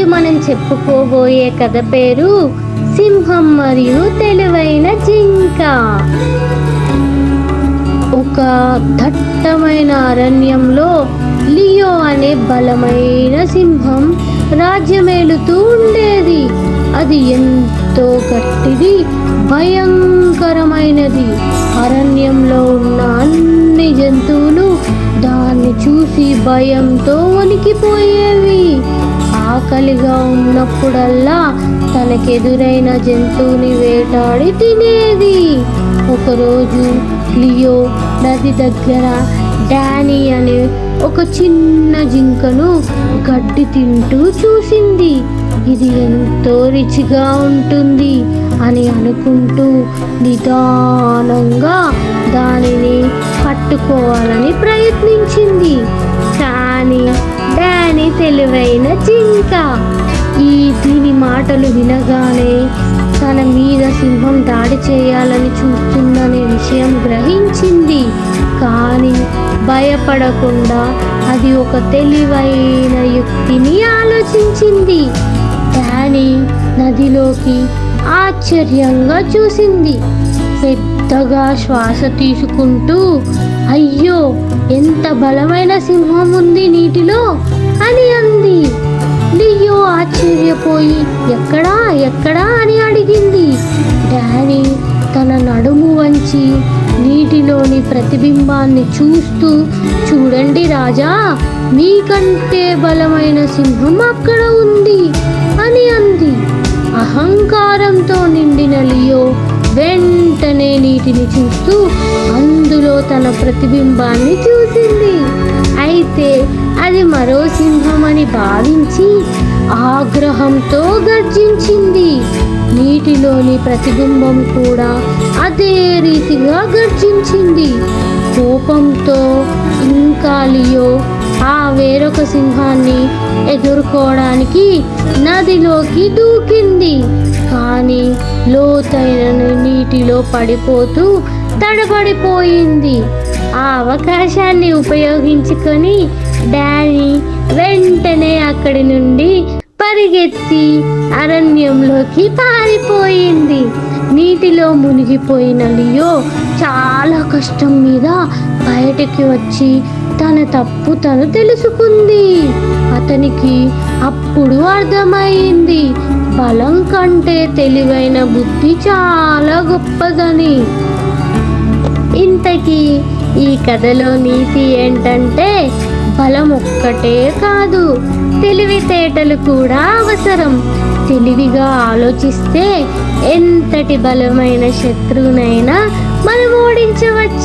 ఈరోజు మనం చెప్పుకోబోయే కథ పేరు సింహం మరియు తెలివైన జింక. ఒక దట్టమైన అరణ్యంలో లియో అనే బలమైన సింహం రాజ్యమేలుతూ ఉండేది. అది ఎంతో గట్టిది భయంకరమైనది. అరణ్యంలో ఉన్న అన్ని జంతువులు దాన్ని చూసి భయంతో వణికిపోయేవి. ఆకలిగా ఉన్నప్పుడల్లా తనకెదురైన జంతువుని వేటాడి తినేది. ఒకరోజు లియో నది దగ్గర డానీ అనే ఒక చిన్న జింకను గడ్డి తింటూ చూసింది. ఇది ఎంతో రుచిగా ఉంటుంది అని అనుకుంటూ నిదానంగా దానిని పట్టుకోవాలని ప్రయత్నించింది. కానీ డానీ తెలివైన జింక ఈ దీని మాటలు వినగానే తన మీద సింహం దాడి చేయాలని చూస్తుందనే విషయం గ్రహించింది. కానీ భయపడకుండా అది ఒక తెలివైన యుక్తిని ఆలోచించింది. దాని నదిలోకి ఆశ్చర్యంగా చూసింది. పెద్దగా శ్వాస తీసుకుంటూ అయ్యో ఎంత బలమైన సింహం ఉంది నీటిలో అని అంది. లియో ఆశ్చర్యపోయి ఎక్కడా ఎక్కడా? అని అడిగింది. డానీ తన నడుము వంచి నీటిలోని ప్రతిబింబాన్ని చూస్తూ చూడండి రాజా మీకంటే బలమైన సింహం అక్కడ ఉంది అని అంది. అహంకారంతో నిండిన లియో వెంటనే నీటిని చూస్తూ అందులో తన ప్రతిబింబాన్ని చూసింది. అయితే అది మరో సింహం అని భావించి ఆగ్రహంతో గర్జించింది. నీటిలోని ప్రతిబింబం కూడా అదే రీతిగా గర్జించింది. కోపంతో ఇంకా లియో ఆ వేరొక సింహాన్ని ఎదుర్కోవడానికి నదిలోకి దూకింది. కానీ లోతైన నీటిలో పడిపోతూ తడబడిపోయింది. ఆ అవకాశాన్ని ఉపయోగించుకొని డానీ వెంటనే అక్కడి నుండి పరిగెత్తి అరణ్యంలోకి పారిపోయింది. నీటిలో మునిగిపోయిన లియో చాలా కష్టం మీద బయటికి వచ్చి తన తప్పు తను తెలుసుకుంది. అతనికి అప్పుడు అర్థమైంది. బలం కంటే తెలివైన బుద్ధి చాలా గొప్పదని. ఇంతకీ ఈ కథలో నీతి ఏంటంటే బలం ఒక్కటే కాదు తెలివితేటలు కూడా అవసరం. తెలివిగా ఆలోచిస్తే ఎంతటి బలమైన శత్రువునైనా మనం ఓడించవచ్చు.